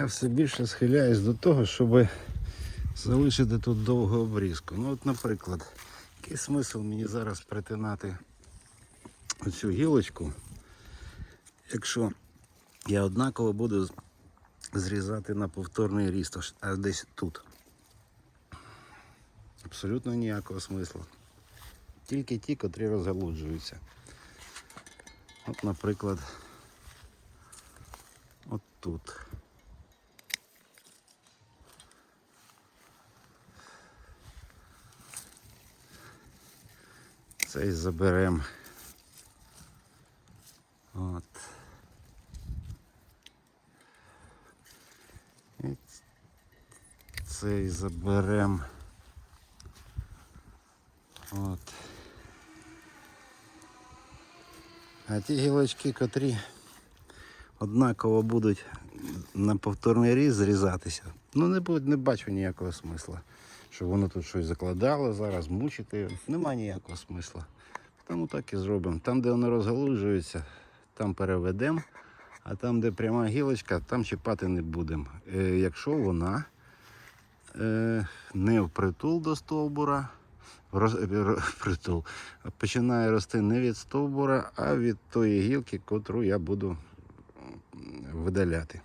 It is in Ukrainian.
Я все більше схиляюсь до того, щоб залишити тут довгу обрізку. Ну от, наприклад, який смисл мені зараз притинати оцю гілочку, якщо я однаково буду зрізати на повторний ріст, аж десь тут. Абсолютно ніякого смислу. Тільки ті, котрі розгалуджуються. От, наприклад, от тут. Цей заберем. От. І цей заберем. От. А ті гілочки, котрі однаково будуть на повторний різ зрізатися, ну не, буде, не бачу ніякого смисла. Щоб воно тут щось закладало зараз, мучити. Немає ніякого смисла. Тому так і зробимо. Там, де воно розгалужується, там переведемо, а там, де пряма гілочка, там чіпати не будемо. Е, якщо вона е, не впритул до стовбура, роз, е, ро- починає рости не від стовбура, а від тої гілки, котру я буду видаляти.